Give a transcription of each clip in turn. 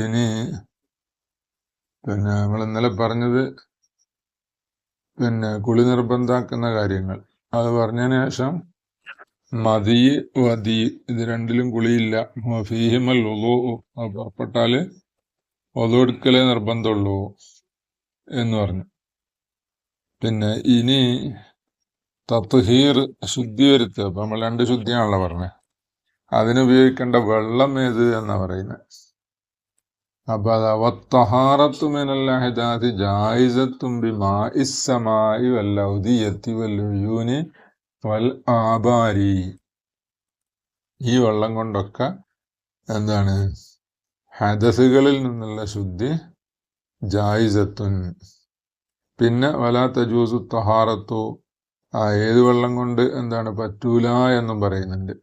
ഇനി പിന്നെ നമ്മൾ ഇന്നലെ പറഞ്ഞത് പിന്നെ കുളി നിർബന്ധാക്കുന്ന കാര്യങ്ങൾ. അത് പറഞ്ഞതിന് ശേഷം മതി വതി ഇത് രണ്ടിലും കുളിയില്ല. ഫീഹിമൽ ഒതു പുറപ്പെട്ടാൽ ഒതു എടുക്കലേ നിർബന്ധമുള്ളൂ എന്ന് പറഞ്ഞു. പിന്നെ ഇനി തത്ഹീർ ശുദ്ധി വരുത്തുക. അപ്പം നമ്മൾ രണ്ട് ശുദ്ധിയാണല്ലോ പറഞ്ഞത് അതിനുപയോഗിക്കേണ്ട വെള്ളം ഏത് എന്നാ പറയുന്നത് ആബാരി ഈ വെള്ളം കൊണ്ടൊക്കെ എന്താണ് ഹദസുകളിൽ നിന്നുള്ള ശുദ്ധി ജായിസത്തുൻ. പിന്നെ വലാ തജൂസു തഹാറത്തു ആ ഏത് വെള്ളം കൊണ്ട് എന്താണ് പറ്റൂല എന്നും പറയുന്നുണ്ട്.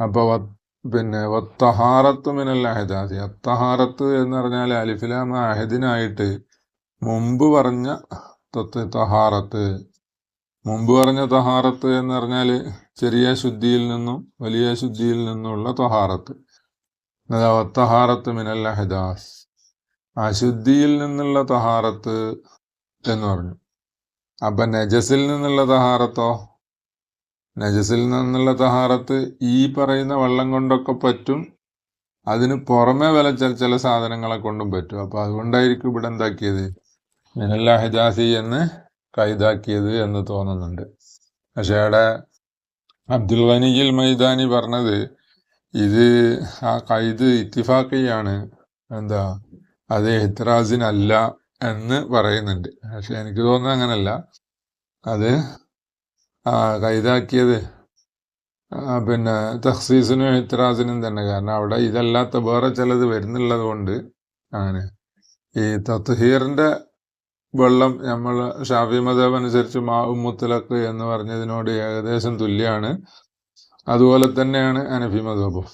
അപ്പൊ പിന്നെ വത്തഹാറത്ത് മിനൽ അഹദാസി. അത്തഹാറത്ത് എന്ന് പറഞ്ഞാൽ അലിഫിലാമ അഹദിനായിട്ട് മുമ്പ് പറഞ്ഞ തത്ത് തഹാറത്ത്. മുമ്പ് പറഞ്ഞ തഹാറത്ത് എന്ന് പറഞ്ഞാൽ ചെറിയ ശുദ്ധിയിൽ നിന്നും വലിയ ശുദ്ധിയിൽ നിന്നുമുള്ള തഹാറത്ത്. അതാ വത്തഹാറത്ത് മിനൽ അഹദാസ്. അശുദ്ധിയിൽ നിന്നുള്ള തഹാറത്ത് എന്ന് പറഞ്ഞു. അപ്പൊ നജസിൽ നിന്നുള്ള തഹാറത്തോ? നജസിൽ നിന്നുള്ള തഹാറത്ത് ഈ പറയുന്ന വെള്ളം കൊണ്ടൊക്കെ പറ്റും. അതിന് പുറമെ വില ചില ചില സാധനങ്ങളെ കൊണ്ടും പറ്റും. അപ്പൊ അതുകൊണ്ടായിരിക്കും ഇവിടെ എന്താക്കിയത്? മിനല്ല ഹിജാസി എന്ന് കൈതാക്കിയത് എന്ന് തോന്നുന്നുണ്ട്. പക്ഷേ അവിടെ അബ്ദുൽ ഗനിയിൽ മൈതാനി പറഞ്ഞത് ഇത് ആ കൈത് ഇത്തിഫാക്കിയാണ് എന്താ? അത് എഹ്ത്രാസിനല്ല എന്ന് പറയുന്നുണ്ട്. പക്ഷെ എനിക്ക് തോന്നുന്നത് അങ്ങനല്ല. അത് ആ, പിന്നെ തഹ്സീസിനും എഹ്ത്രാസിനും തന്നെ. കാരണം അവിടെ ഇതല്ലാത്ത വേറെ ചിലത് വരുന്നുള്ളത് കൊണ്ട് അങ്ങനെ ഈ തത്ഹീറിന്റെ വെള്ളം നമ്മൾ ഷാഫി മതബ് അനുസരിച്ച് മാവുമുത്തലക്ക് എന്ന് പറഞ്ഞതിനോട് ഏകദേശം തുല്യമാണ് അതുപോലെ തന്നെയാണ് അനഫി മതബും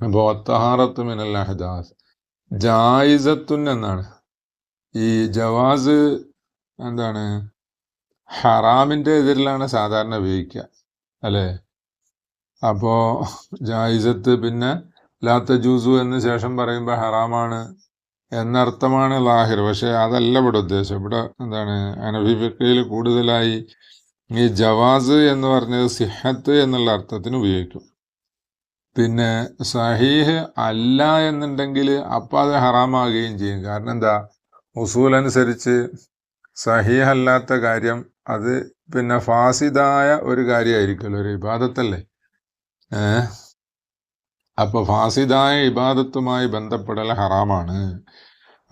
അപ്പോൾ ഒത്തഹാറത്ത് മിനൽ ജായിസത്തുൻ എന്നാണ്. ഈ ജവാസ് എന്താണ്? ഹറാമിന്റെ എതിരിലാണ് സാധാരണ ഉപയോഗിക്കുക അല്ലേ? അപ്പോൾ ജായിസത്ത് പിന്നെ ലാത്ത ജൂസു എന്ന് ശേഷം പറയുമ്പോൾ ഹറാമാണ് എന്നർത്ഥമാണ് ലാഹിർ. പക്ഷേ അതല്ല ഇവിടെ ഉദ്ദേശം. ഇവിടെ എന്താണ് അനഭിഫക്കയിൽ കൂടുതലായി ഈ ജവാസ് എന്ന് പറഞ്ഞത് സിഹത്ത് എന്നുള്ള അർത്ഥത്തിന് ഉപയോഗിക്കും. പിന്നെ സഹീഹ് അല്ല എന്നുണ്ടെങ്കിൽ അപ്പം അത് ഹറാമാകുകയും ചെയ്യും. കാരണം എന്താ? ഉസൂൽ അനുസരിച്ച് കാര്യം അത് പിന്നെ ഫാസിദായ ഒരു കാര്യമായിരിക്കുമല്ലോ ഒരു ഇബാദത്തല്ലേ? ഏ? അപ്പൊ ഫാസിദായ ഇബാദത്തുമായി ബന്ധപ്പെടൽ ഹറാമാണ്.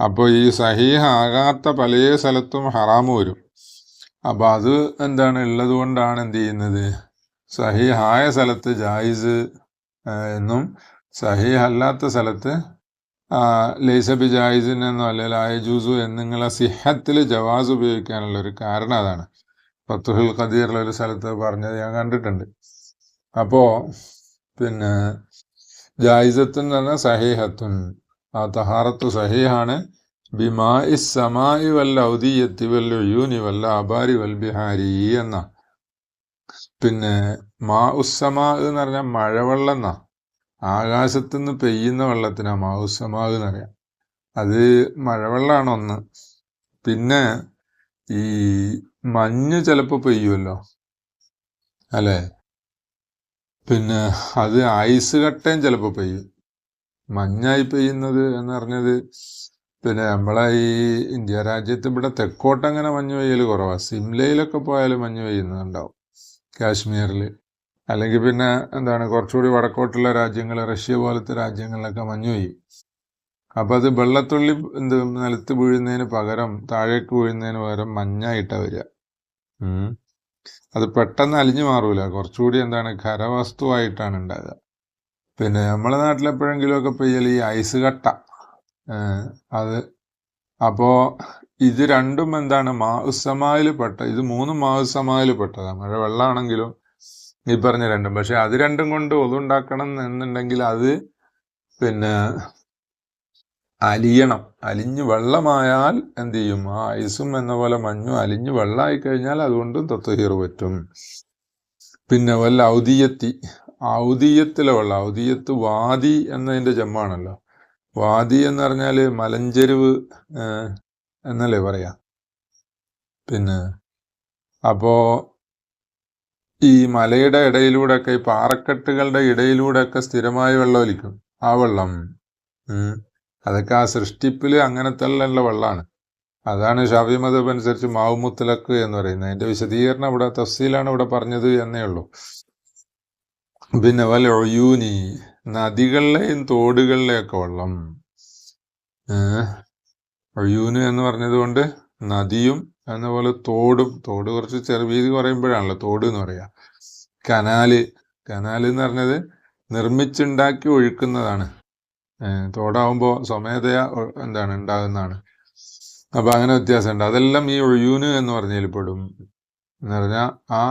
അപ്പോൾ ഈ സഹീഹ ആകാത്ത പല സ്ഥലത്തും ഹറാമ് വരും. അപ്പൊ അത് എന്താണ് ഉള്ളത് കൊണ്ടാണ് എന്ത് ചെയ്യുന്നത്? സഹീഹായ സ്ഥലത്ത് ജായിസ് എന്നും സഹീഹ് അല്ലാത്ത സ്ഥലത്ത് ലൈസബി ജായിസിൻ എന്നോ അല്ലെങ്കിൽ ആയജൂസു എന്നിങ്ങനെ സിഹത്തിൽ ജവാസ് ഉപയോഗിക്കാനുള്ള ഒരു കാരണം അതാണ്. ഫത്തുഹുൽ ഖദീറിലെ ഒരു സ്ഥലത്ത് പറഞ്ഞത് ഞാൻ കണ്ടിട്ടുണ്ട്. അപ്പോ പിന്നെ ജായിസത്തുൻ എന്ന് പറഞ്ഞാൽ സഹീഹത്തുൻ. ആ തഹാറത്ത് സഹീഹാണ്. ബിമാ ഇസ് സമായി വല്ല ഔദിയത്തി വല്ല യൂനി വല്ല അബാരി വൽ ബിഹാരി എന്ന. പിന്നെ മാ ഉസ്സമാ എന്ന് പറഞ്ഞാൽ മഴവെള്ളം എന്നാ ആകാശത്തു നിന്ന് പെയ്യുന്ന വെള്ളത്തിനാ മാ ഉസ്സമാ എന്ന് പറയാം. അത് മഴവെള്ളമാണ് ഒന്ന്. പിന്നെ ഈ മഞ്ഞ് ചിലപ്പോൾ പെയ്യുമല്ലോ അല്ലേ? പിന്നെ അത് ഐസ് കട്ടയും ചിലപ്പോൾ പെയ്യും. മഞ്ഞായി പെയ്യുന്നത് എന്ന് പറഞ്ഞത് പിന്നെ നമ്മളെ ഈ ഇന്ത്യ രാജ്യത്ത് ഇവിടെ തെക്കോട്ട് അങ്ങനെ മഞ്ഞ് പെയ്യൽ കുറവാണ് സിംലയിലൊക്കെ പോയാൽ മഞ്ഞ് പെയ്യുന്നുണ്ടാവും കാശ്മീരിൽ അല്ലെങ്കിൽ പിന്നെ എന്താണ് കുറച്ചുകൂടി വടക്കോട്ടുള്ള രാജ്യങ്ങൾ റഷ്യ പോലത്തെ രാജ്യങ്ങളിലൊക്കെ മഞ്ഞ് പെയ്യും. അപ്പം അത് വെള്ളത്തുള്ളി എന്ത് നിലത്ത് വീഴുന്നതിന് പകരം താഴേക്ക് വീഴുന്നതിന് പകരം മഞ്ഞായിട്ടാണ് വരിക. അത് പെട്ടെന്ന് അലിഞ്ഞു മാറൂല. കുറച്ചുകൂടി എന്താണ് ഖരവസ്തുവായിട്ടാണ് ഉണ്ടാകുക പിന്നെ നമ്മളെ നാട്ടിലെപ്പോഴെങ്കിലുമൊക്കെ പെയ്യൽ ഈ ഐസ് കട്ട. അത് അപ്പോൾ ഇത് രണ്ടും എന്താണ് മാസമായിൽ പെട്ട ഇത് മൂന്നും മാസമായിൽ പെട്ടതാണ് മഴ വെള്ളമാണെങ്കിലും ഈ പറഞ്ഞ രണ്ടും. പക്ഷെ അത് രണ്ടും കൊണ്ട് ഒതുണ്ടാക്കണം എന്നുണ്ടെങ്കിൽ അത് പിന്നെ അലിയണം. അലിഞ്ഞു വെള്ളമായാൽ എന്ത് ചെയ്യും? ആ ഐസും എന്ന പോലെ മഞ്ഞും അലിഞ്ഞു വെള്ളമായി കഴിഞ്ഞാൽ അതുകൊണ്ടും തത്വഹീർ പറ്റും. പിന്നെ വല്ല ഔദീയത്തി. ഔദീയത്തിലെ വെള്ളം. ഔദീയത്ത് വാദി എന്നതിന്റെ ജമ്മാണല്ലോ. വാദി എന്ന് പറഞ്ഞാൽ മലഞ്ചെരുവ് എന്നല്ലേ പറയാ? പിന്നെ അപ്പോ ഈ മലയുടെ ഇടയിലൂടെ ഒക്കെ ഈ പാറക്കെട്ടുകളുടെ ഇടയിലൂടെയൊക്കെ സ്ഥിരമായി വെള്ളം ഒലിക്കും. ആ വെള്ളം. അതൊക്കെ ആ സൃഷ്ടിപ്പിൽ അങ്ങനത്തെ ഉള്ള വെള്ളമാണ് അതാണ് ഷാഫി മതബ് അനുസരിച്ച് മാവുമുത്തലക്ക് എന്ന് പറയുന്നത്. അതിന്റെ വിശദീകരണം ഇവിടെ തഫ്സീലാണ് ഇവിടെ പറഞ്ഞത് എന്നേ ഉള്ളൂ. പിന്നെ വൽ ഒയൂനി നദികളിലെയും തോടുകളിലെയൊക്കെ വെള്ളം. ഒഴിയൂന് എന്ന് പറഞ്ഞതുകൊണ്ട് നദിയും എന്ന പോലെ തോടും. തോട് കുറച്ച് ചെറുവീതി കുറയുമ്പോഴാണല്ലോ തോട് എന്ന് പറയാ. കനാല്. കനാല് എന്ന് പറഞ്ഞത് നിർമ്മിച്ചുണ്ടാക്കി ഒഴുക്കുന്നതാണ്. തോടാവുമ്പോൾ സ്വമേധയാ എന്താണ് ഉണ്ടാകുന്നതാണ്. അപ്പൊ അങ്ങനെ വ്യത്യാസമുണ്ട്. അതെല്ലാം ഈ ഒഴിയൂന് എന്ന് പറഞ്ഞതിൽ പെടും. എന്ന് പറഞ്ഞാൽ ആ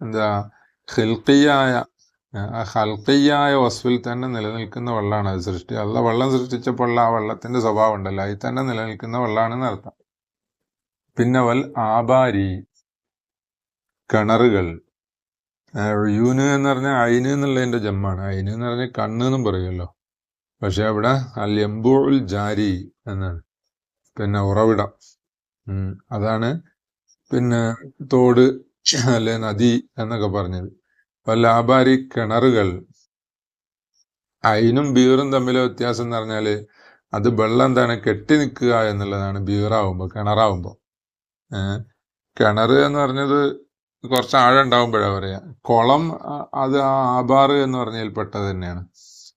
എന്താ ഹിൽക്കിയായ ആ ഹൽക്കിയായ വസ്തുവിൽ തന്നെ നിലനിൽക്കുന്ന വെള്ളമാണ് അത് സൃഷ്ടി. അല്ല വെള്ളം സൃഷ്ടിച്ചപ്പോൾ ആ വെള്ളത്തിന്റെ സ്വഭാവം ഉണ്ടല്ലോ അതിൽ തന്നെ നിലനിൽക്കുന്ന വെള്ളമാണെന്ന് അർത്ഥം. പിന്നെ വൽ ആബാരി കിണറുകൾ. യൂന് എന്ന് പറഞ്ഞാൽ അയിന് എന്നുള്ളതിന്റെ ജമ്മാണ്. അയിന് എന്ന് പറഞ്ഞാൽ കണ്ണ് എന്നും പറയുമല്ലോ പക്ഷെ അവിടെ അൽ എംബുൽ ജാരി എന്നാണ്. പിന്നെ ഉറവിടം. അതാണ് പിന്നെ തോട് അല്ലെ നദി എന്നൊക്കെ പറഞ്ഞത്. വല്ല ലാബാരി കിണറുകൾ അയിനും ബീറും തമ്മിലെ വ്യത്യാസം എന്ന് പറഞ്ഞാൽ അത് വെള്ളം എന്താണ് കെട്ടി നിൽക്കുക എന്നുള്ളതാണ് ബീറാവുമ്പോ കിണറാവുമ്പോ. ഏഹ് കിണർ എന്ന് പറഞ്ഞത് കുറച്ച് ആഴം ഉണ്ടാവുമ്പോഴാ പറയാ. കുളം അത് ആബാറ് എന്ന് പറഞ്ഞതിൽ പെട്ടത് തന്നെയാണ്.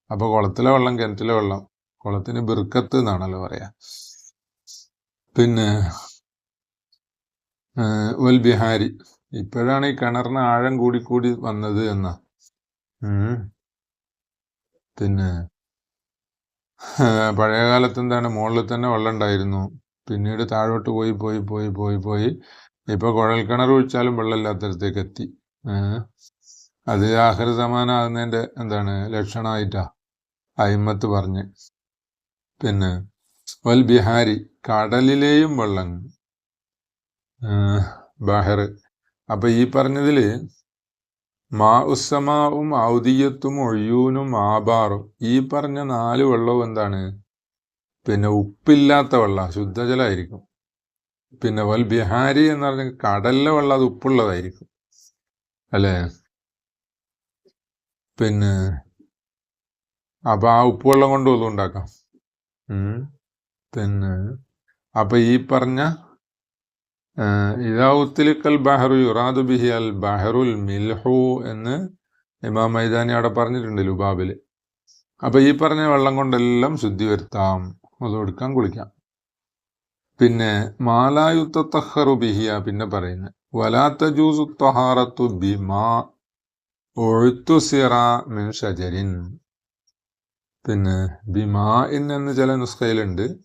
അപ്പൊ കുളത്തിലെ വെള്ളം കിണറ്റിലെ വെള്ളം കുളത്തിന് ബിർക്കത്ത് എന്നാണല്ലോ പറയാ. പിന്നെ വൽ ബിഹാരി. ഇപ്പോഴാണ് ഈ കിണറിന് ആഴം കൂടി കൂടി വന്നത് എന്ന. പിന്നെ പഴയ കാലത്ത് എന്താണ് മുകളിൽ തന്നെ വെള്ളം ഉണ്ടായിരുന്നു. പിന്നീട് താഴോട്ട് പോയി പോയി പോയി പോയി പോയി. ഇപ്പൊ കുഴൽ കിണർ ഒഴിച്ചാലും വെള്ളമില്ലാത്തടത്തേക്ക് എത്തി. അത് ആഹ്ര സമാനം ആകുന്നതിന്റെ എന്താണ് ലക്ഷണമായിട്ടാ. അയിമത്ത് പറഞ്ഞ്. പിന്നെ വൽ ബിഹാരി കടലിലെയും വെള്ളങ്ങൾ ബഹർ അപ്പൊ ഈ പറഞ്ഞതിൽ മാ ഉസ്സമാവും ഔദിയത്തും ഒഴിയൂനും ആബാറും ഈ പറഞ്ഞ നാല് വെള്ളവും എന്താണ്? പിന്നെ ഉപ്പില്ലാത്ത വെള്ളം ശുദ്ധജലമായിരിക്കും പിന്നെ വൽ ബിഹാരി എന്ന് പറഞ്ഞ കടലിലെ വെള്ളം അത് ഉപ്പുള്ളതായിരിക്കും. അല്ലേ? പിന്നെ അപ്പൊ ആ ഉപ്പുവെള്ളം കൊണ്ട് ഒന്നും ഉണ്ടാക്കാം. പിന്നെ അപ്പൊ ഈ പറഞ്ഞ ഇതാവുത്തിലിക്കൽ ബഹറു യുറാദു ബിഹി അൽ ബഹറുൽ മിൽഹു എന്ന് ഇമാം മൈതാനി അവിടെ പറഞ്ഞിട്ടുണ്ട് ലുബാബിൽ. അപ്പൊ ഈ പറഞ്ഞ വെള്ളം കൊണ്ടെല്ലാം ശുദ്ധി വരുത്താം. അത് കൊടുക്കാൻ കുളിക്കാം. പിന്നെ മാലായുത്തഹറു ബിഹിയ പിന്നെ പറയുന്നത് വലാത്ത ജൂസു തഹാറത്തു ബിമാ ഒഴുത്തു സിറ മിൻ ഷജരിൻ. പിന്നെ ബിമാ എന്ന് ചില നുസ്ഖയിലുണ്ട്.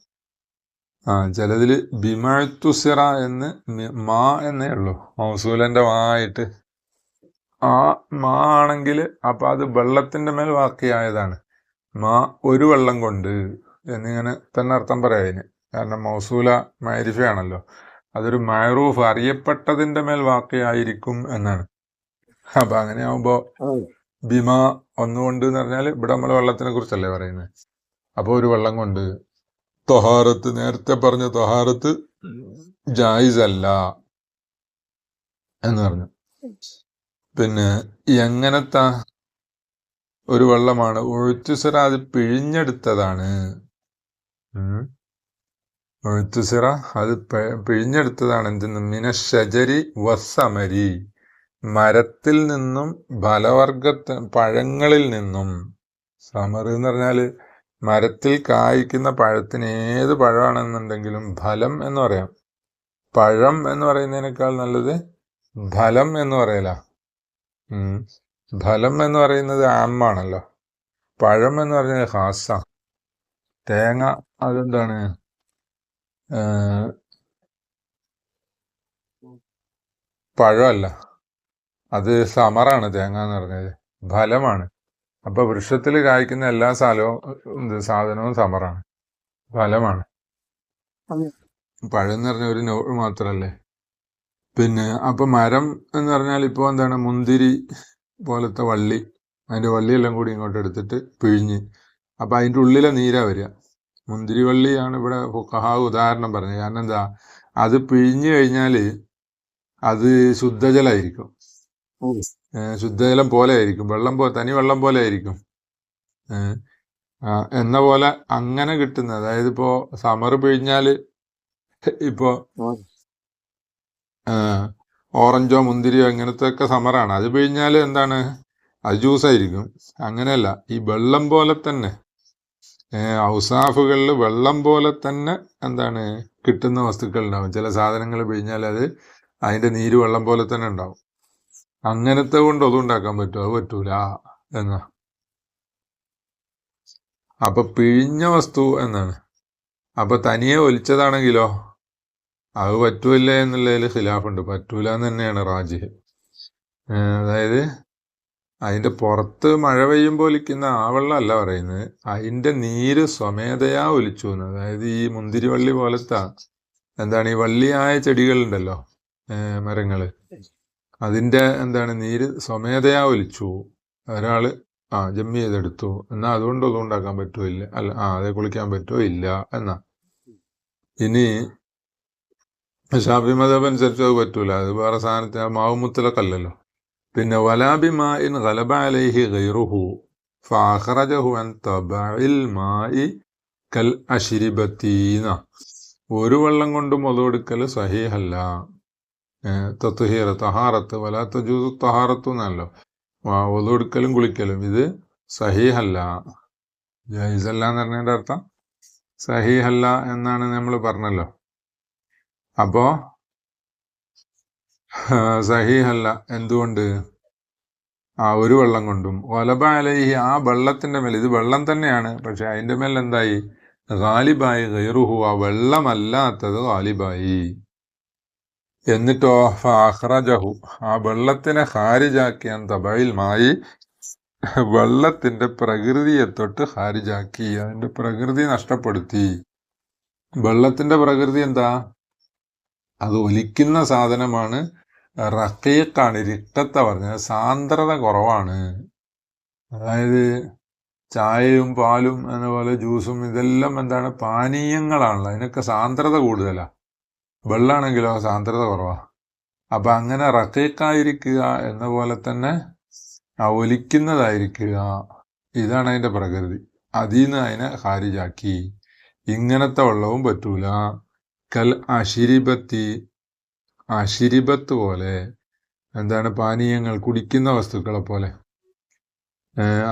ആ ചിലതിൽ ബിമഴുത്തുസിറ എന്ന് മാ എന്നേ ഉള്ളൂ. മൗസൂലന്റെ വായിട്ട്. ആയിട്ട് ആ മാ ആണെങ്കിൽ അപ്പൊ അത് വെള്ളത്തിന്റെ മേൽ വാക്കിയായതാണ്. മാ ഒരു വെള്ളം കൊണ്ട് എന്നിങ്ങനെ തന്നെ അർത്ഥം പറയാം അതിന്. കാരണം മൗസൂല മൈരിഫയാണല്ലോ. അതൊരു മൈറൂഫ് അറിയപ്പെട്ടതിന്റെ മേൽ വാക്കിയായിരിക്കും എന്നാണ്. അപ്പൊ അങ്ങനെ ആവുമ്പോ ബിമ ഒന്നുകൊണ്ട് എന്ന് പറഞ്ഞാൽ ഇവിടെ നമ്മൾ വെള്ളത്തിനെ കുറിച്ചല്ലേ പറയുന്നത് അപ്പോൾ ഒരു വെള്ളം കൊണ്ട് തൊഹാറത്ത് നേരത്തെ പറഞ്ഞ തൊഹാറത്ത് ജായിസ് അല്ല എന്ന് പറഞ്ഞു. പിന്നെ എങ്ങനത്തെ ഒരു വെള്ളമാണ് ഒഴുത്തുസിറ അത് പിഴിഞ്ഞെടുത്തതാണ്. ഒഴുത്തുസിറ അത് പിഴിഞ്ഞെടുത്തതാണ് എന്തെന്ന് മിനഷജരി വസമരി മരത്തിൽ നിന്നും ഫലവർഗ പഴങ്ങളിൽ നിന്നും. സമർ എന്ന് പറഞ്ഞാൽ മരത്തിൽ കായ്ക്കുന്ന പഴത്തിന് ഏത് പഴമാണെന്നുണ്ടെങ്കിലും ഫലം എന്ന് പറയാം. പഴം എന്ന് പറയുന്നതിനേക്കാൾ നല്ലത് ഫലം എന്ന് പറയല. ഫലം എന്ന് പറയുന്നത് ആമാണല്ലോ. പഴം എന്ന് പറയുന്നത് ഹാസ. തേങ്ങ അതെന്താണ്? പഴമല്ല. അത് സമറാണ് തേങ്ങ എന്ന് പറഞ്ഞത്. ഫലമാണ്. അപ്പൊ വൃക്ഷത്തിൽ കായ്ക്കുന്ന എല്ലാ സാധനവും സാധനവും സമറാണ് ഫലമാണ്. പഴം എന്ന് പറഞ്ഞ ഒരു നോ മാത്രല്ലേ? പിന്നെ അപ്പൊ മരം എന്ന് പറഞ്ഞാൽ ഇപ്പൊ എന്താണ് മുന്തിരി പോലത്തെ വള്ളി. അതിന്റെ വള്ളിയെല്ലാം കൂടി ഇങ്ങോട്ട് എടുത്തിട്ട് പിഴിഞ്ഞ്. അപ്പൊ അതിന്റെ ഉള്ളിലെ നീരാ വരിക. മുന്തിരി വള്ളിയാണ് ഇവിടെ ഫുഖഹ ഉദാഹരണം പറഞ്ഞത്. കാരണം എന്താ അത് പിഴിഞ്ഞു കഴിഞ്ഞാൽ അത് ശുദ്ധജലമായിരിക്കും ഏഹ് ശുദ്ധജലം പോലെ ആയിരിക്കും. വെള്ളം പോലെ തനി വെള്ളം പോലെ ആയിരിക്കും. എന്ന പോലെ അങ്ങനെ കിട്ടുന്ന അതായത് ഇപ്പോ സമർ പിഴിഞ്ഞാൽ ഇപ്പോ ഓറഞ്ചോ മുന്തിരിയോ ഇങ്ങനത്തെ ഒക്കെ സമറാണ് അത് പിഴിഞ്ഞാൽ എന്താണ്? അത് ജ്യൂസായിരിക്കും അങ്ങനെയല്ല. ഈ വെള്ളം പോലെ തന്നെ ഔസാഫുകളിൽ വെള്ളം പോലെ തന്നെ എന്താണ്? കിട്ടുന്ന വസ്തുക്കൾ ഉണ്ടാവും. ചില സാധനങ്ങൾ പിഴിഞ്ഞാൽ അത് അതിന്റെ നീര് വെള്ളം പോലെ തന്നെ ഉണ്ടാവും. അങ്ങനത്തെ കൊണ്ട് ഒതും ഉണ്ടാക്കാൻ പറ്റുമോ അത് പറ്റൂല. എന്നാ. അപ്പൊ പിഴിഞ്ഞ വസ്തു എന്നാണ്. അപ്പൊ തനിയെ ഒലിച്ചതാണെങ്കിലോ? അത് പറ്റൂല എന്നുള്ളതിൽ ഖിലാഫുണ്ട്. പറ്റൂല എന്ന് തന്നെയാണ് റാജി. അതായത് അതിന്റെ പുറത്ത് മഴ പെയ്യുമ്പോൾ ഒലിക്കുന്ന ആ വെള്ളമല്ല പറയുന്നത്. അതിന്റെ നീര് സ്വമേധയാ ഒലിച്ചു എന്ന് അതായത് ഈ മുന്തിരിവള്ളി പോലത്തെ എന്താണ് ഈ വള്ളിയായ ചെടികളുണ്ടല്ലോ? ഏഹ് അതിന്റെ എന്താണ് നീര് സ്വമേധയാ ഒലിച്ചു ഒരാൾ ആ ജമ്മി ചെയ്തെടുത്തു. എന്നാൽ അതുകൊണ്ട് ഒന്നും ഉണ്ടാക്കാൻ പറ്റുമോ ഇല്ല അല്ല ആ അതെ കുളിക്കാൻ പറ്റുമോ ഇല്ല എന്നാ. ഇനി ഷാഫി മതബ് അനുസരിച്ച് അത് പറ്റൂല. അത് വേറെ സാധനത്തിന് മാവുമുത്തലക്കല്ലല്ലോ. പിന്നെ വലാബി മാഇൻ ഗലബ അലൈഹി ഗൈറുഹു അൻ തബഇൽ കൽ അശ്രിബത്തീന. ഒരു വെള്ളം കൊണ്ടും ഒതുകൊടുക്കൽ സഹീഹല്ല. തത്തുഹീറ തഹാറത്ത് വലാ ജൂസ് തഹാറത്തു എന്നല്ലോ ഒതുകൊടുക്കലും കുളിക്കലും ഇത് സഹീഹല്ല. ജൈസല്ല എന്ന് പറഞ്ഞതിന്റെ അർത്ഥം? സഹീഹല്ല എന്നാണ് നമ്മൾ പറഞ്ഞല്ലോ. അപ്പോ സഹീഹല്ല എന്തുകൊണ്ട്? ആ ഒരു വെള്ളം കൊണ്ടും. ഒലബ ആ വെള്ളത്തിന്റെ മേൽ ഇത് വെള്ളം തന്നെയാണ്. പക്ഷെ അതിന്റെ മേൽ എന്തായി ഗാലിബായി ഗൈറുഹു ആ വെള്ളമല്ലാത്തത് ഗാലിബായി. എന്നിട്ടോ ഫാഹ്റജഹു ആ വെള്ളത്തിനെ ഹാരിജാക്കി എന്ന മായി വെള്ളത്തിന്റെ പ്രകൃതിയെ തൊട്ട് ഹാരിജാക്കി അതിന്റെ പ്രകൃതി നഷ്ടപ്പെടുത്തി. വെള്ളത്തിന്റെ പ്രകൃതി എന്താ? അത് ഒലിക്കുന്ന സാധനമാണ്. റക്കീക്കാണ് ഇരിട്ടത്ത പറഞ്ഞത്. സാന്ദ്രത കുറവാണ്. അതായത് ചായയും പാലും അതുപോലെ ജ്യൂസും ഇതെല്ലാം എന്താണ്? പാനീയങ്ങളാണല്ലോ അതിനൊക്കെ സാന്ദ്രത കൂടുതലാ. വെള്ളമാണെങ്കിലോ സാന്ദ്രത കുറവാ. അപ്പൊ അങ്ങനെ റക്കേക്കായിരിക്കുക എന്ന പോലെ തന്നെ ഒലിക്കുന്നതായിരിക്കുക. ഇതാണ് അതിന്റെ പ്രകൃതി. അതിൽ നിന്ന് അതിനെ ഹാരിജാക്കി. ഇങ്ങനത്തെ വെള്ളവും പറ്റൂല. കൽ അശിരിപത്തി അശിരിപത്ത് പോലെ എന്താണ് പാനീയങ്ങൾ കുടിക്കുന്ന വസ്തുക്കളെ പോലെ.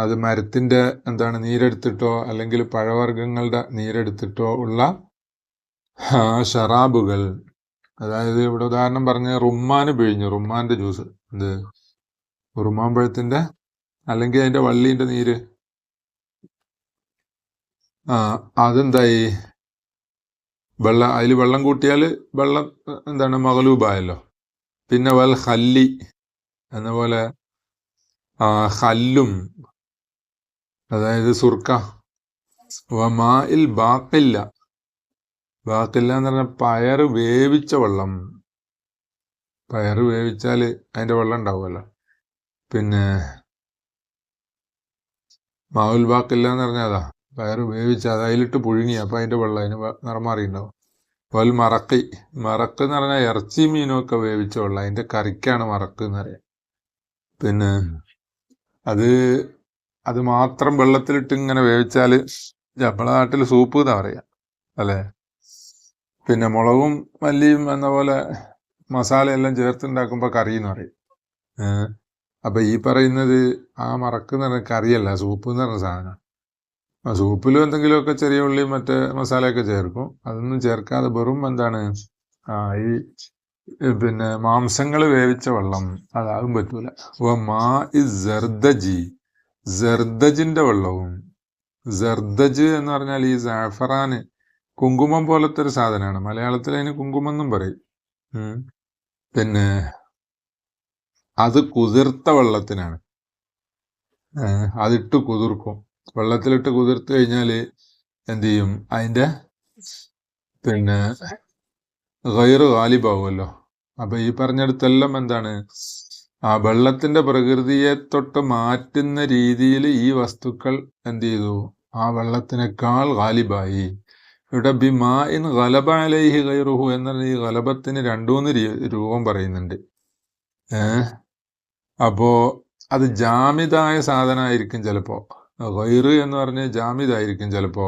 അത് മരത്തിന്റെ എന്താണ് നീരെടുത്തിട്ടോ അല്ലെങ്കിൽ പഴവർഗങ്ങളുടെ നീരെടുത്തിട്ടോ ഉള്ള ഷറാബുകൾ. അതായത് ഇവിടെ ഉദാഹരണം പറഞ്ഞ റുമ്മാന് പിഴിഞ്ഞു റുമ്മാന്റെ ജ്യൂസ്. എന്ത്? റുമ്മാൻ പഴത്തിന്റെ അല്ലെങ്കിൽ അതിന്റെ വള്ളീന്റെ നീര്? ആ അതെന്തായി? വെള്ള അതിൽ വെള്ളം കൂട്ടിയാൽ വെള്ളം എന്താണ് മകളൂബായല്ലോ പിന്നെ വൽ ഹല്ലി എന്ന പോലെ ആ ഹല്ലും അതായത് സുർക്ക. വമായിൽ ബാക്കില്ല ബാക്കില്ല എന്ന് പറഞ്ഞാൽ പയർ വേവിച്ച വെള്ളം. പയർ വേവിച്ചാൽ അതിന്റെ വെള്ളം ഉണ്ടാവുമല്ലോ. പിന്നെ മാവുൽ ബാക്കില്ല എന്ന് പറഞ്ഞാൽ അതാ പയർ വേവിച്ച അത് അതിലിട്ട് പുഴുങ്ങി അപ്പം അതിന്റെ വെള്ളം അതിന് വ- നിറം മാറിയിട്ടുണ്ടാവും. വൽ മറക്കി മറക്ക് എന്ന് പറഞ്ഞാൽ ഇറച്ചി മീനും ഒക്കെ വേവിച്ച വെള്ളം അതിന്റെ കറിക്കാണ് മറക്ക് എന്ന് പറയാം. പിന്നെ അത് അത് മാത്രം വെള്ളത്തിലിട്ട് ഇങ്ങനെ വേവിച്ചാൽ നമ്മളെ നാട്ടിൽ സൂപ്പ് എന്നാ പറയാം അല്ലെ? പിന്നെ മുളകും മല്ലിയും എന്ന പോലെ മസാല എല്ലാം ചേർത്തുണ്ടാക്കുമ്പോ കറി എന്ന് പറയും അപ്പോൾ ഈ പറയുന്നത് ആ മറക്കെന്ന് പറഞ്ഞ കറിയല്ല സൂപ്പ് എന്ന് പറഞ്ഞ സാധനം. ആ സൂപ്പിലും എന്തെങ്കിലുമൊക്കെ ചെറിയ ഉള്ളി മറ്റേ മസാലയൊക്കെ ചേർക്കും. അതൊന്നും ചേർക്കാതെ വെറും എന്താണ് ആ ഈ പിന്നെ മാംസങ്ങൾ വേവിച്ച വെള്ളം അതാകും പറ്റൂല. വ മാ ഇ ജർദജി വെള്ളവും. ജർദജ് എന്ന് പറഞ്ഞാൽ ഈ സാഫറാന് കുങ്കുമം പോലത്തെ ഒരു സാധനമാണ് മലയാളത്തിൽ അതിന് കുങ്കുമം എന്നും പറയും പിന്നെ അത് കുതിർത്ത വെള്ളത്തിനാണ്. അതിട്ട് കുതിർക്കും. വെള്ളത്തിലിട്ട് കുതിർത്ത് കഴിഞ്ഞാൽ എന്ത് ചെയ്യും? അതിന്റെ പിന്നെ ഗൈറ് ഗാലിബാവുമല്ലോ. അപ്പൊ ഈ പറഞ്ഞെടുത്തെല്ലാം എന്താണ്? ആ വെള്ളത്തിന്റെ പ്രകൃതിയെ തൊട്ട് മാറ്റുന്ന രീതിയിൽ ഈ വസ്തുക്കൾ എന്ത് ചെയ്തു? ആ വെള്ളത്തിനേക്കാൾ ഗാലിബായി. ഇവിടെ ബിമാഇൻ ഗലബ അലൈഹി ഗൈറുഹു എന്ന ഈ ഗലബത്തിന് രണ്ടൂന്ന് മൂന്ന് രൂപം പറയുന്നുണ്ട്. അപ്പോ അത് ജാമിതായ സാധനമായിരിക്കും ചിലപ്പോ. ഗൈറ് എന്ന് പറഞ്ഞ് ജാമിതായിരിക്കും ചിലപ്പോ.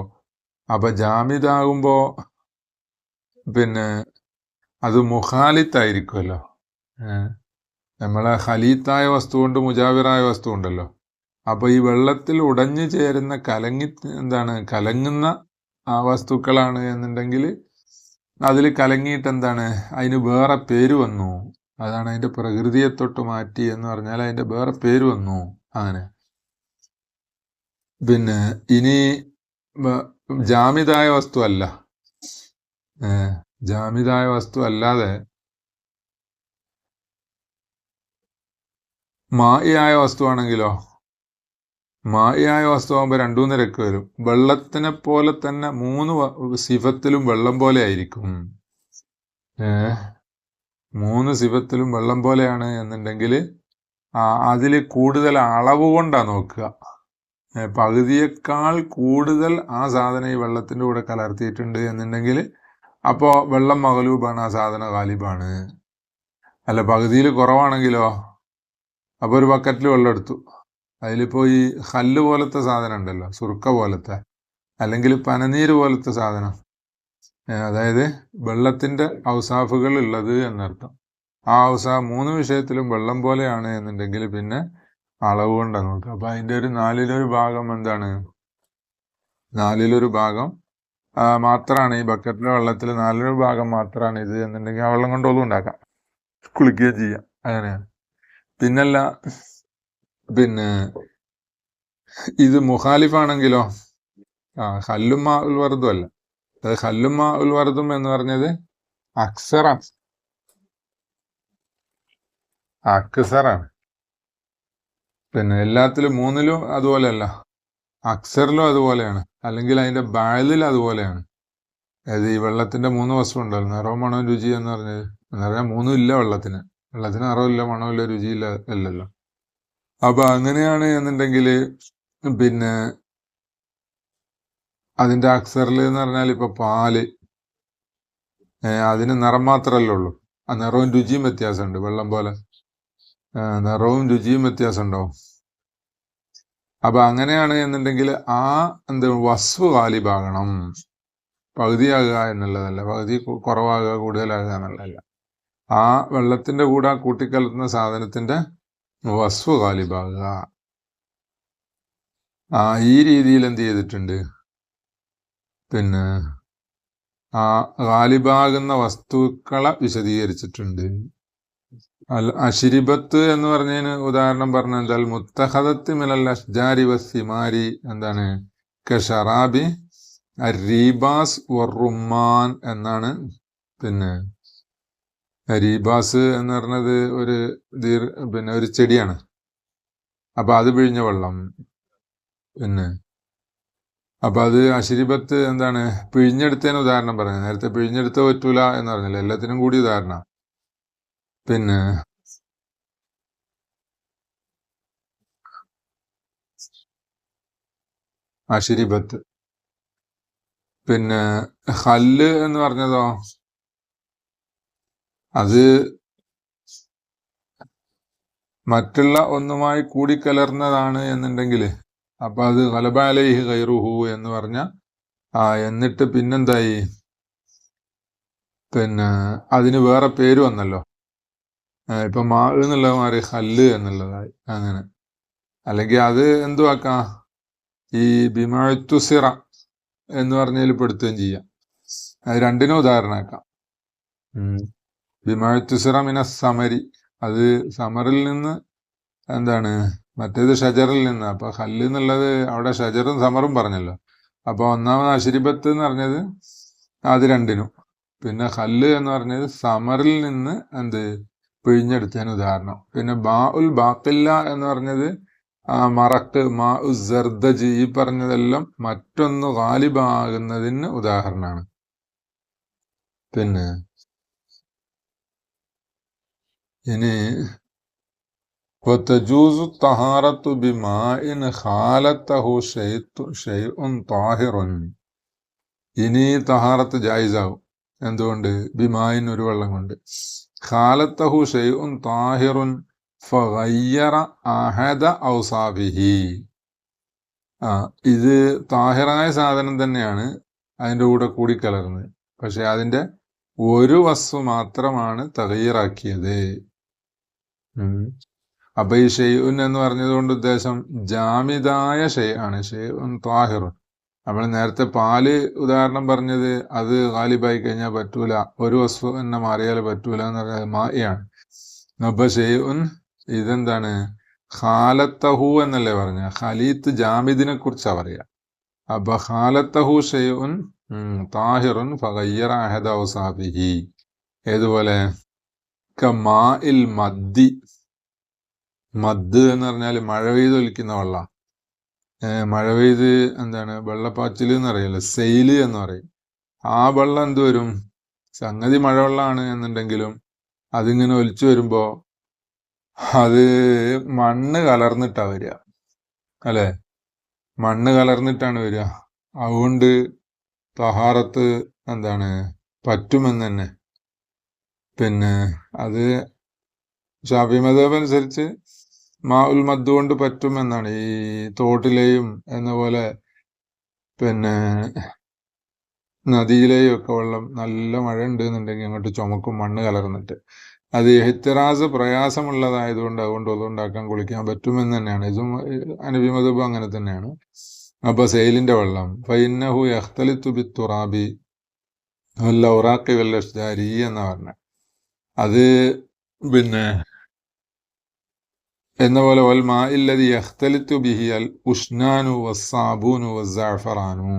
അപ്പൊ ജാമിതാകുമ്പോ പിന്നെ അത് മുഖാലിത്തായിരിക്കുമല്ലോ. നമ്മളെ ഹലീത്തായ വസ്തു കൊണ്ട് മുജാവിറായ വസ്തു ഉണ്ടല്ലോ. അപ്പൊ ഈ വെള്ളത്തിൽ ഉടഞ്ഞു ചേരുന്ന കലങ്ങി എന്താണ് കലങ്ങുന്ന വസ്തുക്കളാണ് എന്നുണ്ടെങ്കിൽ അതിൽ കലങ്ങിയിട്ട് എന്താണ് അതിന് വേറെ പേര് വന്നു. അതാണ് അതിന്റെ പ്രകൃതിയെ തൊട്ട് മാറ്റി എന്ന് പറഞ്ഞാൽ അതിന്റെ വേറെ പേര് വന്നു. അങ്ങനെ. പിന്നെ ഇനി ജാമിതായ വസ്തു അല്ല. ജാമിതായ വസ്തു അല്ലാതെ മായിയായ വസ്തുവാണെങ്കിലോ മായിയായ വസ്തുവാകുമ്പോൾ രണ്ടു നിരക്ക് വരും. വെള്ളത്തിനെ പോലെ തന്നെ മൂന്ന് സിഫത്തിലും വെള്ളം പോലെ ആയിരിക്കും. മൂന്ന് സിഫത്തിലും വെള്ളം പോലെയാണ് എന്നുണ്ടെങ്കിൽ അതിൽ കൂടുതൽ അളവ് കൊണ്ടാണ് നോക്കുക. പകുതിയേക്കാൾ കൂടുതൽ ആ സാധനം ഈ വെള്ളത്തിന്റെ കൂടെ കലർത്തിയിട്ടുണ്ട് എന്നുണ്ടെങ്കിൽ അപ്പോൾ വെള്ളം മകലൂബാണ് ആ സാധനം ഗാലിബാണ്. അല്ല പകുതിയിൽ കുറവാണെങ്കിലോ? അപ്പോൾ ഒരു ബക്കറ്റിൽ വെള്ളം എടുത്തു. അതിലിപ്പോ ഈ ഹല്ല് പോലത്തെ സാധനം ഉണ്ടല്ലോ സുർക്ക പോലത്തെ അല്ലെങ്കിൽ പനനീര് പോലത്തെ സാധനം. അതായത് വെള്ളത്തിന്റെ ഔസാഫുകൾ ഉള്ളത് എന്നർത്ഥം. ആ ഔസാ മൂന്ന് വിഷയത്തിലും വെള്ളം പോലെയാണ് എന്നുണ്ടെങ്കിൽ പിന്നെ അളവ് കൊണ്ടാണ് നോക്കുക അപ്പം അതിന്റെ ഒരു നാലിലൊരു ഭാഗം എന്താണ്? നാലിലൊരു ഭാഗം മാത്രമാണ് ഈ ബക്കറ്റിലെ വെള്ളത്തിൽ നാലിലൊരു ഭാഗം മാത്രമാണ് ഇത് എന്നുണ്ടെങ്കിൽ ആ വെള്ളം കൊണ്ട് ഒന്നും ഉണ്ടാക്കാം. കുളിക്കുകയും ചെയ്യാം. അങ്ങനെയാണ്. പിന്നല്ല പിന്നെ ഇത് മുഖാലിഫാണെങ്കിലോ? ആ ഹല്ലുമ്മ ഉൽ വർദും അല്ല. അത് ഹല്ലുമ്മ ഉൽ വർദും എന്ന് പറഞ്ഞത് അക്സറാണ്. അക്സറാണ്. പിന്നെ എല്ലാത്തിലും മൂന്നിലും അതുപോലെയല്ല. അക്സറിലും അതുപോലെയാണ്. അല്ലെങ്കിൽ അതിന്റെ ബാലിൽ അതുപോലെയാണ്. അതായത് ഈ വെള്ളത്തിന്റെ മൂന്ന് വസ്തു ഉണ്ടല്ലോ നിറവും മണവും രുചി എന്ന് പറഞ്ഞത്. എന്ന് പറഞ്ഞാൽ മൂന്നും ഇല്ല വെള്ളത്തിന്. വെള്ളത്തിന് നിറവില്ല മണമില്ല രുചിയില്ല ഇല്ലല്ലോ അപ്പൊ അങ്ങനെയാണ് എന്നുണ്ടെങ്കിൽ പിന്നെ അതിന്റെ അക്സറിൽ എന്ന് പറഞ്ഞാൽ ഇപ്പൊ പാൽ അതിന് നിറം മാത്രമല്ലേ ഉള്ളൂ. ആ നിറവും രുചിയും വ്യത്യാസമുണ്ട്. വെള്ളം പോലെ. നിറവും രുചിയും വ്യത്യാസം ഉണ്ടാവും അപ്പൊ അങ്ങനെയാണ് എന്നുണ്ടെങ്കിൽ ആ എന്ത് വസ്തു കാലിഭാഗണം പകുതിയാകുക എന്നുള്ളതല്ല. പകുതി കുറവാകുക കൂടുതലാകുക എന്നുള്ളതല്ല. ആ വെള്ളത്തിന്റെ കൂടെ കൂട്ടിക്കലർത്തുന്ന സാധനത്തിന്റെ വസ്തു കാലിബാകുക ആ ഈ രീതിയിൽ എന്ത് ചെയ്തിട്ടുണ്ട്? പിന്നെ ആ ഗാലിബാകുന്ന വസ്തുക്കളെ വിശദീകരിച്ചിട്ടുണ്ട്. അൽ അഷിരിബത്ത് എന്ന് പറഞ്ഞതിന് ഉദാഹരണം പറഞ്ഞ എന്താൽ മുത്തഹദത്ത് മിനൽ അഷ്ജാരി വസിമാരി എന്താണ്? കഷറാബി റീബാസ് വറുമാൻ എന്നാണ്. പിന്നെ റീബാസ് എന്ന് പറഞ്ഞത് ഒരു ദീർ പിന്നെ ഒരു ചെടിയാണ്. അപ്പൊ അത് പിഴിഞ്ഞ വെള്ളം. പിന്നെ അപ്പൊ അത് അശിരിബത്ത് എന്താണ് പിഴിഞ്ഞെടുത്തതിന് ഉദാഹരണം പറഞ്ഞു. നേരത്തെ പിഴിഞ്ഞെടുത്ത പറ്റൂല എന്ന് പറഞ്ഞില്ല. എല്ലാത്തിനും കൂടി ഉദാഹരണ. പിന്നെ അശിരിബത്ത് പിന്നെ ഹല്ല് എന്ന് പറഞ്ഞതോ? അത് മറ്റുള്ള ഒന്നുമായി കൂടിക്കലർന്നതാണ് എന്നുണ്ടെങ്കിൽ അപ്പൊ അത് ഗലബാലൈഹി ഗൈറുഹു എന്ന് പറഞ്ഞ ആ എന്നിട്ട് പിന്നെന്തായി? പിന്നെ അതിന് വേറെ പേര് വന്നല്ലോ. ഇപ്പൊ മാ എന്നുള്ളത് മാറി ഹല്ല് എന്നുള്ളതായി അങ്ങനെ. അല്ലെങ്കിൽ അത് എന്തുവാക്കാം? ഈ ബിമഴത്തുസിറ എന്ന് പറഞ്ഞതിൽ പെടുത്തുകയും ചെയ്യാം. അത് രണ്ടിനും ഉദാഹരണമാക്കാം ബിമഴത്തുസിറ മിന സമരി. അത് സമറിൽ നിന്ന് എന്താണ്? മറ്റേത് ഷജറിൽ നിന്ന്. അപ്പൊ ഹല്ല് എന്നുള്ളത് അവിടെ ഷജറും സമറും പറഞ്ഞല്ലോ. അപ്പൊ ഒന്നാമത് അശരിബത്ത് എന്ന് പറഞ്ഞത് അത് രണ്ടിനും. പിന്നെ ഹല്ല് എന്ന് പറഞ്ഞത് സമറിൽ നിന്ന് എന്ത്? പിഴിഞ്ഞെടുത്തതിന് ഉദാഹരണം. പിന്നെ ബാ ഉൽ ബാക്കില്ല എന്ന് പറഞ്ഞത് ആ മറക്ക് മാ ഉ ജർദജി ഈ പറഞ്ഞതെല്ലാം മറ്റൊന്ന് ഗാലിബാകുന്നതിന് ഉദാഹരണമാണ്. പിന്നെ ഇനി വത്തജൂസു തഹാറത്തു ബിമാഇൻ ഖാലത്തഹു ഷെയ്ത്തു ഷൈഉൻ താഹിറുൻ. ഇനി തഹാറത്ത് ജായിസാവും എന്തുകൊണ്ട്? ബിമായിൻ ഒരു വെള്ളം കൊണ്ട്. ഖാലത്തഹു ഷെയ്ഉൻ താഹിറുൻ ഫയ്യറ അഹദ ഔസാബിഹി. ആ ഇത് താഹിറായ സാധനം തന്നെയാണ് അതിന്റെ കൂടെ കൂടി കൂടിക്കലർന്ന് പക്ഷെ അതിന്റെ ഒരു വസ്തു മാത്രമാണ് തകയറാക്കിയത് അപ്പൊ ഈ ഷെയ്ഉൻ എന്ന് പറഞ്ഞതുകൊണ്ട് ഉദ്ദേശം ജാമിതായ ഷെയ് ആണ് ഷെയ്ഉൻ താഹിറുൻ നമ്മൾ നേരത്തെ പാൽ ഉദാഹരണം പറഞ്ഞത് അത് ഗാലിബായി കഴിഞ്ഞാൽ പറ്റൂല. ഒരു വസ്തു തന്നെ മാറിയാൽ പറ്റൂല എന്ന് പറഞ്ഞാൽ മായാണ് അപ്പൊ ഷെയ്ഉൻ ഇതെന്താണ്? ഖാലത്തഹു എന്നല്ലേ പറഞ്ഞ? ഖലീത്ത് ജാമിദിനെ കുറിച്ചാ പറയാ. അപ്പൊ ഖാലത്തഹു ഷെയ്ഉൻ താഹിറുൻ ഫഗയ്യറ അഹദ ഔസാബിഹി ഏതുപോലെ? കമാ മദ്ദി. മദ് എന്ന് പറഞ്ഞാൽ മഴ പെയ്ത് ഒലിക്കുന്ന വെള്ള. മഴ പെയ്ത് എന്താണ് വെള്ളപ്പാച്ചിൽ എന്ന് അറിയില്ല സെയിൽ എന്ന് പറയും. ആ വെള്ളം എന്ത് വരും? സംഗതി മഴവെള്ളമാണ് എന്നുണ്ടെങ്കിലും അതിങ്ങനെ ഒലിച്ചു വരുമ്പോ അത് മണ്ണ് കലർന്നിട്ടാ വരിക. അല്ലെ? മണ്ണ് കലർന്നിട്ടാണ് വരിക. അതുകൊണ്ട് തഹാറത്ത് എന്താണ് പറ്റുമെന്ന് തന്നെ. പിന്നെ അത് ഷാഫി മതബ് അനുസരിച്ച് മാ ഉൽ മദ് കൊണ്ട് പറ്റും എന്നാണ്. ഈ തോട്ടിലെയും എന്ന പോലെ പിന്നെ നദിയിലെയും ഒക്കെ വെള്ളം നല്ല മഴ ഉണ്ട് എന്നുണ്ടെങ്കിൽ അങ്ങോട്ട് ചുമക്കും മണ്ണ് കലർന്നിട്ട്. അത് എഹ്തിറാസ് പ്രയാസമുള്ളതായതുകൊണ്ട് അതുകൊണ്ട് ഒതുണ്ടാക്കാൻ കുളിക്കാൻ പറ്റുമെന്ന് തന്നെയാണ്. ഇതും അനബി മതബ് അങ്ങനെ തന്നെയാണ്. അപ്പൊ സെയിലിന്റെ വെള്ളം. ഫൈനഹു യഖ്തലിത്തു തുറാബി വല്ല ഉറാഖി വല്ലഷ്ജാരി എന്ന് പറഞ്ഞ. അത് പിന്നെ എന്ന പോലെ വൽ മാ ഇല്ലതി യഖ്തലിത്തു ബിഹി അൽ ഉഷ്നാനു വസ്സാബൂനു വസ്സാഫറാനു.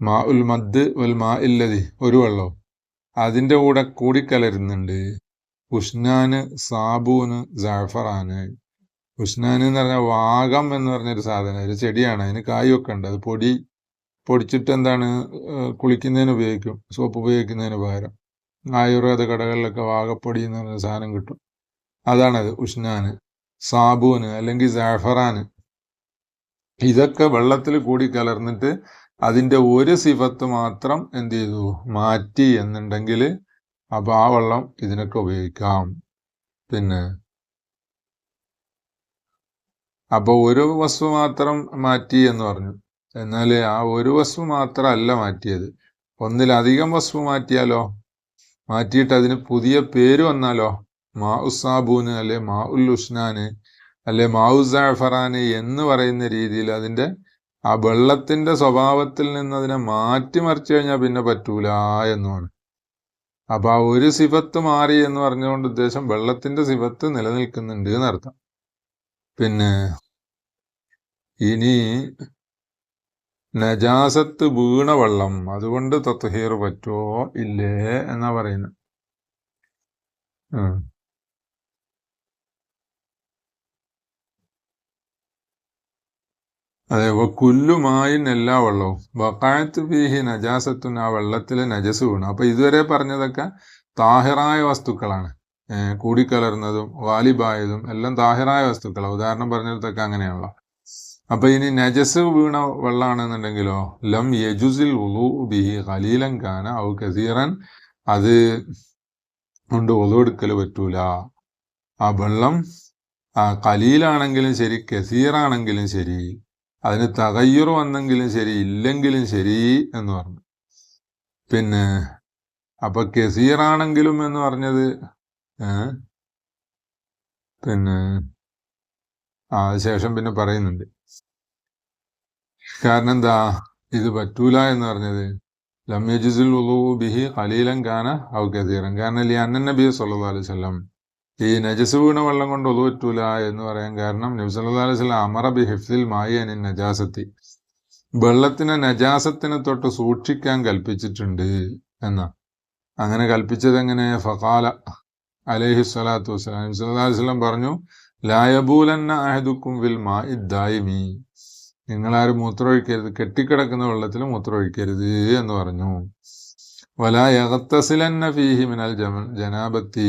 മാ ഉൽ മദ് വൽ മാ ഇല്ലതി ഒരു വെള്ളം അതിന്റെ കൂടെ കൂടിക്കലരുന്നുണ്ട്. ഉഷ്നാന് സാബൂന് ജാഫറാന് ഉഷ്നാന് എന്ന് പറഞ്ഞാൽ വാഗം എന്ന് പറഞ്ഞൊരു സാധനം. ഒരു ചെടിയാണ്. അതിന് കായൊക്കെ ഉണ്ട് അത് പൊടി പൊടിച്ചിട്ട് എന്താണ് കുളിക്കുന്നതിന് ഉപയോഗിക്കും. സോപ്പ് ഉപയോഗിക്കുന്നതിന് പകരം. ആയുർവേദ കടകളിലൊക്കെ വാഗപ്പൊടി എന്ന് പറഞ്ഞ സാധനം കിട്ടും. അതാണത് ഉഷ്നാന് സാബൂന് അല്ലെങ്കിൽ സാഫറാന് ഇതൊക്കെ വെള്ളത്തിൽ കൂടി കലർന്നിട്ട് അതിന്റെ ഒരു സിഫത്ത് മാത്രം എന്ത് ചെയ്തു? മാറ്റി എന്നുണ്ടെങ്കിൽ അപ്പൊ ആ വെള്ളം ഇതിനൊക്കെ ഉപയോഗിക്കാം. പിന്നെ അപ്പോൾ ഒരു വസ്തു മാത്രം മാറ്റി എന്ന് പറഞ്ഞു. എന്നാൽ ആ ഒരു വസ്തു മാത്രമല്ല മാറ്റിയത്. ഒന്നിലധികം വസ്തു മാറ്റിയാലോ? മാറ്റിയിട്ട് അതിന് പുതിയ പേര് വന്നാലോ? മാ ഉസാബൂന് അല്ലെ മാ ഉൽ ഉഷ്നാന് അല്ലെ മാഉ ജാഫറാന് എന്ന് പറയുന്ന രീതിയിൽ അതിന്റെ ആ വെള്ളത്തിന്റെ സ്വഭാവത്തിൽ നിന്ന് അതിനെ മാറ്റിമറിച്ചു കഴിഞ്ഞാൽ പിന്നെ പറ്റൂല എന്നുമാണ് അപ്പൊ ആ ഒരു സിഫത്ത് മാറി എന്ന് പറഞ്ഞുകൊണ്ട് ഉദ്ദേശം വെള്ളത്തിന്റെ സിഫത്ത് നിലനിൽക്കുന്നുണ്ട് എന്നർത്ഥം. പിന്നെ ഇനി നജാസത്ത് വീണ വെള്ളം. അതുകൊണ്ട് തത്ഹീർ പറ്റുമോ ഇല്ലേ എന്നാ പറയുന്നത് അതെ കുല്ലുമായിൻ എല്ലാ വെള്ളവും. വക്കായത്ത് ഫീഹി നജാസത്തുൻ ആ വെള്ളത്തിലെ നജസ് വീണു. അപ്പൊ ഇതുവരെ പറഞ്ഞതൊക്കെ താഹിറായ വസ്തുക്കളാണ്. കൂടിക്കലർന്നതും വാലിബായതും എല്ലാം താഹിറായ വസ്തുക്കളാണ് ഉദാഹരണം പറഞ്ഞിടത്തൊക്കെ അങ്ങനെയാണല്ലോ. അപ്പൊ ഇനി നജസ് വീണ വെള്ളമാണെന്നുണ്ടെങ്കിലോ ലം യജുസിൽ ഉളു ബിഹി ഖലീലൻ കാന ഔ കസീറൻ അത് കൊണ്ട് ഒതുവെടുക്കൽ പറ്റൂല. ആ വെള്ളം കലീലാണെങ്കിലും ശരി കസീറാണെങ്കിലും ശരി അതിന് തകയ്യുറ് വന്നെങ്കിലും ശരി ഇല്ലെങ്കിലും ശരി എന്ന് പറഞ്ഞു. പിന്നെ അപ്പൊ കസീറാണെങ്കിലും എന്ന് പറഞ്ഞത് പിന്നെ ആ ശേഷം പിന്നെ പറയുന്നുണ്ട്. കാരണം എന്താ? ഇത് പറ്റൂല എന്ന് പറഞ്ഞത്. ലമ്യജുസുൽ ബിഹി ഖലീലൻ കാന ഔ കസീറൻ. കാരണം ലി അന്ന നബി സല്ലല്ലാഹു അലൈഹി വസല്ലം ഈ നജസ് വീണ വെള്ളം കൊണ്ട് ഒതു പറ്റൂല എന്ന് പറയാൻ കാരണം നബി സല്ലല്ലാഹു അലൈഹി വസല്ലം അമറ ബി ഹിഫ്സിൽ മായി അനിൻ നജാസത്തി. വെള്ളത്തിനെ നജാസത്തിനെ തൊട്ട് സൂക്ഷിക്കാൻ കൽപ്പിച്ചിട്ടുണ്ട് എന്നാ. അങ്ങനെ കൽപ്പിച്ചത് എങ്ങനെ ഫഖാല അലൈഹി സ്വലാത്തു വസ്സലാം. നബി സല്ലല്ലാഹു അലൈഹി വസല്ലം പറഞ്ഞു ലായബൂലന്ന അഹദുക്കും വിൽ മാ ഇദ്ദായിമി നിങ്ങളാരും മൂത്രമൊഴിക്കരുത്. കെട്ടിക്കിടക്കുന്ന വെള്ളത്തിൽ മൂത്രമൊഴിക്കരുത് എന്ന് പറഞ്ഞു. വലാ യഗത്തസിലന്ന ഫീഹി മിനൽ ജമ ജനാബത്തി.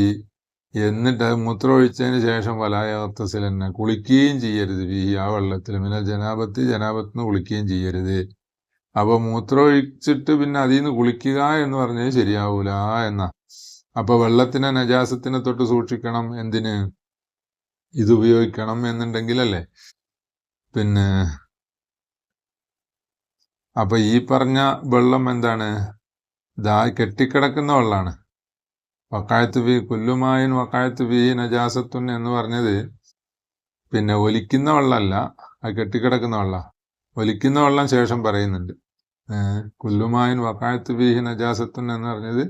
എന്നിട്ട് മൂത്ര മൂത്രമൊഴിച്ചതിന് ശേഷം വലാ യഗത്തസിലന്ന കുളിക്കുകയും ചെയ്യരുത് ഫീഹി ആ വെള്ളത്തിൽ മിനൽ ജനാബത്തി നിന്ന് കുളിക്കുകയും ചെയ്യരുത്. അപ്പൊ മൂത്രമൊഴിച്ചിട്ട് പിന്നെ അതിൽ നിന്ന് കുളിക്കുക എന്ന് പറഞ്ഞത് ശരിയാവൂല എന്നാ. അപ്പൊ വെള്ളത്തിനെ നജാസത്തിനെ തൊട്ട് സൂക്ഷിക്കണം എന്തിന്? ഇത് ഉപയോഗിക്കണം എന്നുണ്ടെങ്കിലല്ലേ? പിന്നെ അപ്പൊ ഈ പറഞ്ഞ വെള്ളം എന്താണ്? ദാ കെട്ടിക്കിടക്കുന്ന വെള്ളമാണ് വക്കായത്ത് ബി കുല്ലുമായൻ വക്കായത്ത് ബി നജാസത്തുൻ എന്ന് പറഞ്ഞത് പിന്നെ ഒലിക്കുന്ന വെള്ളമല്ല അത് കെട്ടിക്കിടക്കുന്ന വെള്ളം. ഒലിക്കുന്ന വെള്ളം ശേഷം പറയുന്നുണ്ട്. കുല്ലുമായൻ വക്കായത്ത് ബി നജാസത്തുൻ എന്ന് പറഞ്ഞത്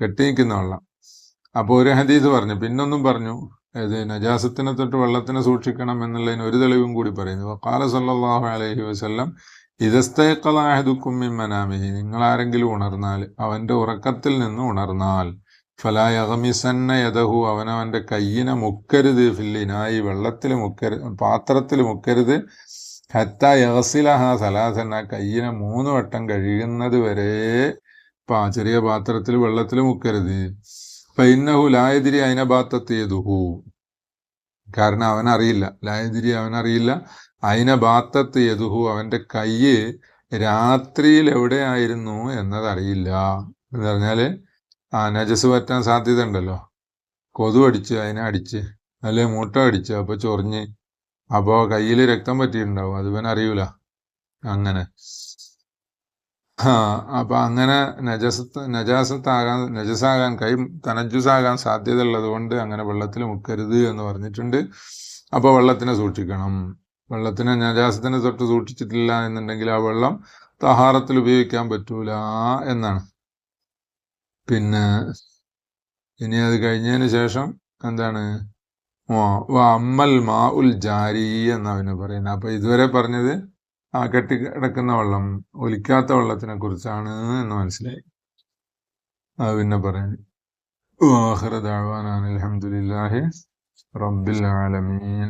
കെട്ടിയിരിക്കുന്ന വെള്ളം. അപ്പോൾ ഒരു ഹദീസ് പറഞ്ഞു പിന്നൊന്നും പറഞ്ഞു ഇത് നജാസത്തിനെ തൊട്ട് വെള്ളത്തിനെ സൂക്ഷിക്കണം എന്നുള്ളതിന് ഒരു തെളിവും കൂടി പറയുന്നു. വക്കാല സല്ലാഹു അലഹി വസല്ലം ഇതസ്തയക്കലാഹദുക്കും മനാമിഹി. നിങ്ങൾ ആരെങ്കിലും ഉണർന്നാൽ അവന്റെ ഉറക്കത്തിൽ നിന്ന് ഉണർന്നാൽ ഫലായകമിസന്ന യദഹു. അവനവന്റെ കയ്യിനെ മുക്കരുത്. ഫില്ലിനായി വെള്ളത്തിൽ മുക്കരുത് പാത്രത്തിൽ മുക്കരുത്. ഹത്ത യഹസിലഹ സലാസന്ന കയ്യിനെ മൂന്ന് വട്ടം കഴുകുന്നത് വരെ പാ ചെറിയ പാത്രത്തിൽ വെള്ളത്തിൽ മുക്കരുത്. പൈന്നഹു ലായതിരി അതിനെ അയിനബാത്തത്തേതുഹു കാരണം അവനറിയില്ല. ലായതിരി അവനറിയില്ല. അയിനബാത്തത്ത് യതുഹു അവന്റെ കയ്യ് രാത്രിയിൽ എവിടെയായിരുന്നു എന്നതറിയില്ല. എന്ന് പറഞ്ഞാൽ ആ നജസ് പറ്റാൻ സാധ്യത ഉണ്ടല്ലോ. കൊതു അടിച്ച് അതിനെ അടിച്ച് അല്ലെ മൂട്ട അടിച്ച് അപ്പൊ ചൊറിഞ്ഞ് അപ്പോ കയ്യിൽ രക്തം പറ്റിയിട്ടുണ്ടാവും. അത് അറിയൂല. അങ്ങനെ. അപ്പൊ അങ്ങനെ നജസത്ത് നജാസത്താകാൻ നജസാകാൻ കൈ തനജുസാകാൻ സാധ്യത ഉള്ളത് കൊണ്ട് അങ്ങനെ വെള്ളത്തിൽ മുക്കരുത് എന്ന് പറഞ്ഞിട്ടുണ്ട്. അപ്പൊ വെള്ളത്തിനെ സൂക്ഷിക്കണം. വെള്ളത്തിനെ നജാസത്തിനെ തൊട്ട് സൂക്ഷിച്ചിട്ടില്ല എന്നുണ്ടെങ്കിൽ ആ വെള്ളം തഹാറത്തിൽ ഉപയോഗിക്കാൻ പറ്റൂല എന്നാണ്. പിന്നെ ഇനി അത് കഴിഞ്ഞതിന് ശേഷം എന്താണ്? അമ്മൽ മാ ഉൽ ജാരി എന്നവന് പറയുന്നത്. അപ്പൊ ഇതുവരെ പറഞ്ഞത് ആ കെട്ടി കിടക്കുന്ന വെള്ളം ഒലിക്കാത്ത വെള്ളത്തിനെ കുറിച്ചാണ് എന്ന് മനസ്സിലായി. അത് പിന്നെ പറയുന്നത് അനിൽ റബ്ബിൽ ആലമീൻ.